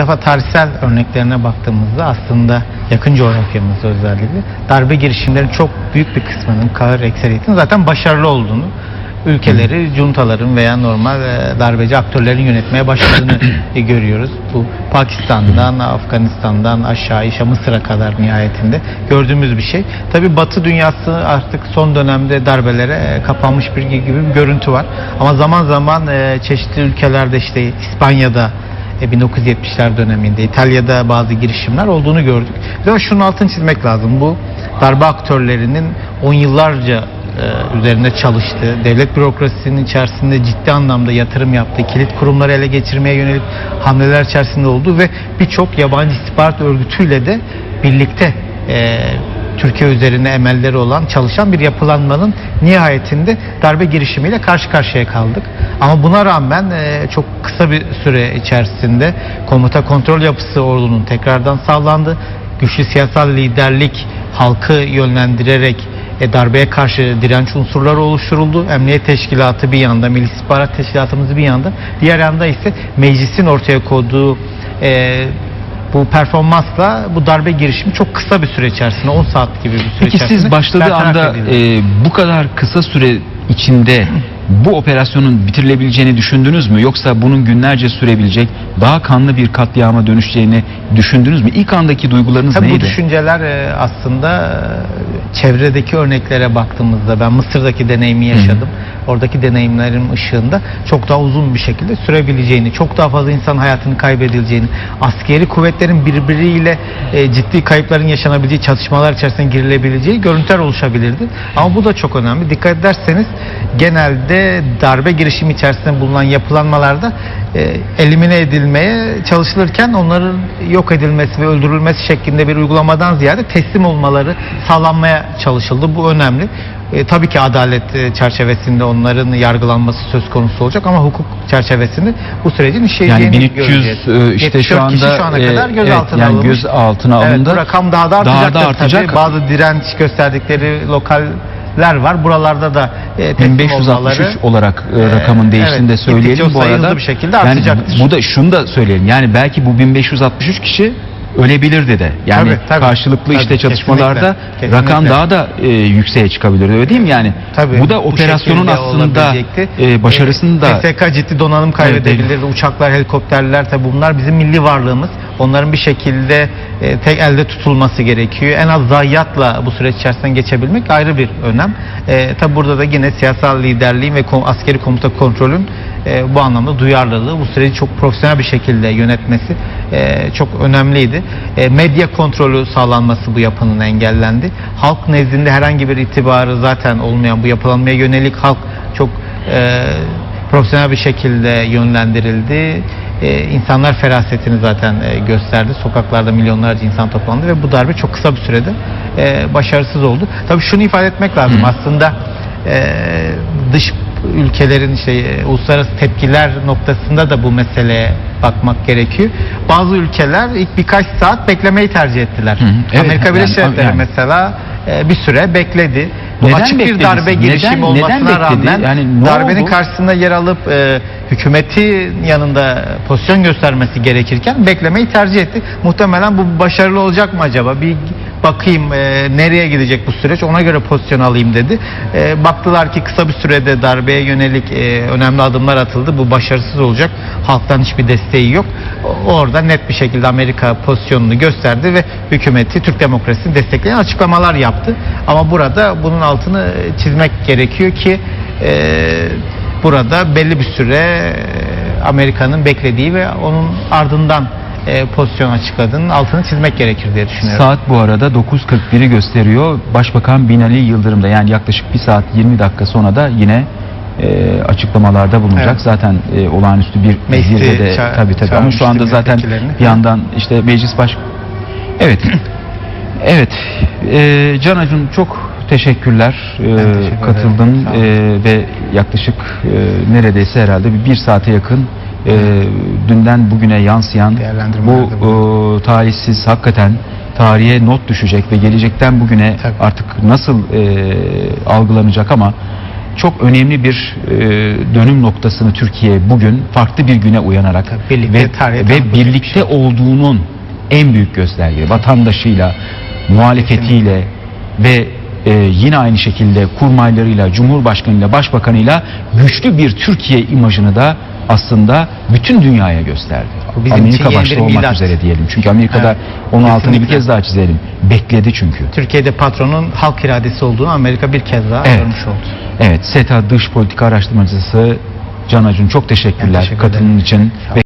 defa tarihsel örneklerine baktığımızda aslında yakın coğrafyamızda özellikle darbe girişimlerin çok büyük bir kısmının kahır ekseriyetinin zaten başarılı olduğunu ülkeleri juntaların veya normal e, darbeci aktörlerin yönetmeye başladığını e, görüyoruz. Bu Pakistan'dan, Afganistan'dan aşağı işe Mısır'a kadar nihayetinde gördüğümüz bir şey. Tabi Batı dünyası artık son dönemde darbelere e, kapanmış bir gibi bir görüntü var. Ama zaman zaman çeşitli ülkelerde işte İspanya'da 1970'ler döneminde İtalya'da bazı girişimler olduğunu gördük. Ve şunun altını çizmek lazım. Bu darbe aktörlerinin on yıllarca e, üzerinde çalıştığı, devlet bürokrasisinin içerisinde ciddi anlamda yatırım yaptığı, kilit kurumları ele geçirmeye yönelik hamleler içerisinde olduğu ve birçok yabancı istihbarat örgütüyle de birlikte e, Türkiye üzerine emelleri olan çalışan bir yapılanmanın nihayetinde darbe girişimiyle karşı karşıya kaldık. Ama buna rağmen e, çok kısa bir süre içerisinde komuta kontrol yapısı ordunun tekrardan sağlandı. Güçlü siyasal liderlik halkı yönlendirerek e, darbeye karşı direnç unsurları oluşturuldu. Emniyet teşkilatı bir yanda, Milli İstihbarat Teşkilatımız bir yanda, diğer yanda ise meclisin ortaya koyduğu e, bu performansla bu darbe girişimi çok kısa bir süre içerisinde 10 saat gibi bir süre Peki içerisinde siz başladığı bertaraf anda edildi. e, bu kadar kısa süre içinde bu operasyonun bitirilebileceğini düşündünüz mü? Yoksa bunun günlerce sürebilecek daha kanlı bir katliama dönüşeceğini düşündünüz mü? İlk andaki duygularınız Tabii bu neydi? düşünceler e, aslında e, çevredeki örneklere baktığımızda ben Mısır'daki deneyimi yaşadım. Oradaki deneyimlerim ışığında çok daha uzun bir şekilde sürebileceğini, çok daha fazla insan hayatını kaybedileceğini, askeri kuvvetlerin birbiriyle e, ciddi kayıpların yaşanabileceği, çatışmalar içerisine girilebileceği görüntüler oluşabilirdi. Ama bu da çok önemli. Dikkat ederseniz genelde darbe girişimi içerisinde bulunan yapılanmalarda e, elimine edilmeye çalışılırken onların yok edilmesi ve öldürülmesi şeklinde bir uygulamadan ziyade teslim olmaları sağlanmaya çalışıldı. Bu önemli. E, tabii ki adalet e, çerçevesinde onların yargılanması söz konusu olacak ama hukuk çerçevesinde bu sürecin işleyeceğini Yani 1300 göreceğiz. e, işte 74 şu anda kişi şu ana e, kadar evet, gözaltına yani alınmış. gözaltına Evet, alındı. bu rakam daha da artacaktır Daha da artacak. tabii. Bazı direnç gösterdikleri lokaller var. Buralarda da e, teslim 1563 olmaları olarak e, rakamın değiştiğini de evet, söyleyelim gittikçe bu arada. bir şekilde yani artacaktır. bu da şunu da söyleyelim. Yani belki bu 1563 kişi ölebilirdi de. Yani Tabii, tabii. karşılıklı Tabii, işte çatışmalarda kesinlikle, rakam kesinlikle. daha da e, yükseğe çıkabilir. Öyle değil mi yani? Tabii, bu da operasyonun şekilde aslında e, başarısını da Ee, PSK ciddi donanım kaybedebilirdi. Uçaklar, helikopterler tabii bunlar bizim milli varlığımız. Onların bir şekilde e, tek elde tutulması gerekiyor. En az zayiatla bu süreç içerisinden geçebilmek ayrı bir önem. E, tabii burada da yine siyasal liderliğin ve kom- askeri komuta kontrolün e, bu anlamda duyarlılığı, bu süreci çok profesyonel bir şekilde yönetmesi e, çok önemliydi. E, medya kontrolü sağlanması bu yapının engellendi. Halk nezdinde herhangi bir itibarı zaten olmayan bu yapılanmaya yönelik halk çok e, profesyonel bir şekilde yönlendirildi. E, insanlar ferasetini zaten e, gösterdi. Sokaklarda milyonlarca insan toplandı ve bu darbe çok kısa bir sürede e, başarısız oldu. Tabii şunu ifade etmek lazım. Aslında e, dış ülkelerin işte e, uluslararası tepkiler noktasında da bu meseleye bakmak gerekiyor. Bazı ülkeler ilk birkaç saat beklemeyi tercih ettiler. Hı hı. Evet, Amerika Birleşik yani- Devletleri yani. mesela e, bir süre bekledi. Neden açık bir darbe Neden- girişimi neden olmasına bekledi? rağmen Yani darbenin oldu? karşısında yer alıp e, hükümetin yanında pozisyon göstermesi gerekirken beklemeyi tercih etti. Muhtemelen bu başarılı olacak mı acaba? Bir bakayım e, nereye gidecek bu süreç ona göre pozisyon alayım dedi. E, baktılar ki kısa bir sürede darbeye yönelik e, önemli adımlar atıldı. Bu başarısız olacak. Halktan hiçbir desteği yok. Orada net bir şekilde Amerika pozisyonunu gösterdi ve hükümeti Türk demokrasisini destekleyen açıklamalar yaptı. Ama burada bunun altını çizmek gerekiyor ki e, burada belli bir süre e, Amerika'nın beklediği ve onun ardından e, pozisyon açıkladığının altını çizmek gerekir diye düşünüyorum. Saat bu arada 9.41'i gösteriyor. Başbakan Binali Yıldırım da yani yaklaşık 1 saat 20 dakika sonra da yine e, açıklamalarda bulunacak. Evet. Zaten e, olağanüstü bir Meclisi zirvede ça- tabii tabii ama şu anda zaten bir yandan işte meclis baş Evet. evet. E, Can Acun çok teşekkürler. E, teşekkür katıldın e, ve yaklaşık e, neredeyse herhalde bir, bir saate yakın e, dünden bugüne yansıyan bu e, talihsiz hakikaten tarihe not düşecek ve gelecekten bugüne Tabii. artık nasıl e, algılanacak ama çok önemli bir e, dönüm noktasını Türkiye bugün farklı bir güne uyanarak Tabii, birlikte ve, ve birlikte olduğunun en büyük göstergesi vatandaşıyla, muhalefetiyle ve e, yine aynı şekilde kurmaylarıyla, cumhurbaşkanıyla, başbakanıyla güçlü bir Türkiye imajını da aslında bütün dünyaya gösterdi. Bizim Amerika başta olmak milat. üzere diyelim. Çünkü Amerika'da Evet, onun altını bir kesinlikle. kez daha çizelim. Bekledi çünkü. Türkiye'de patronun halk iradesi olduğunu Amerika bir kez daha Evet. görmüş oldu. Evet, SETA Dış Politika Araştırmacısı Can Acun çok teşekkürler Ben teşekkür ederim. katılımın için. Ve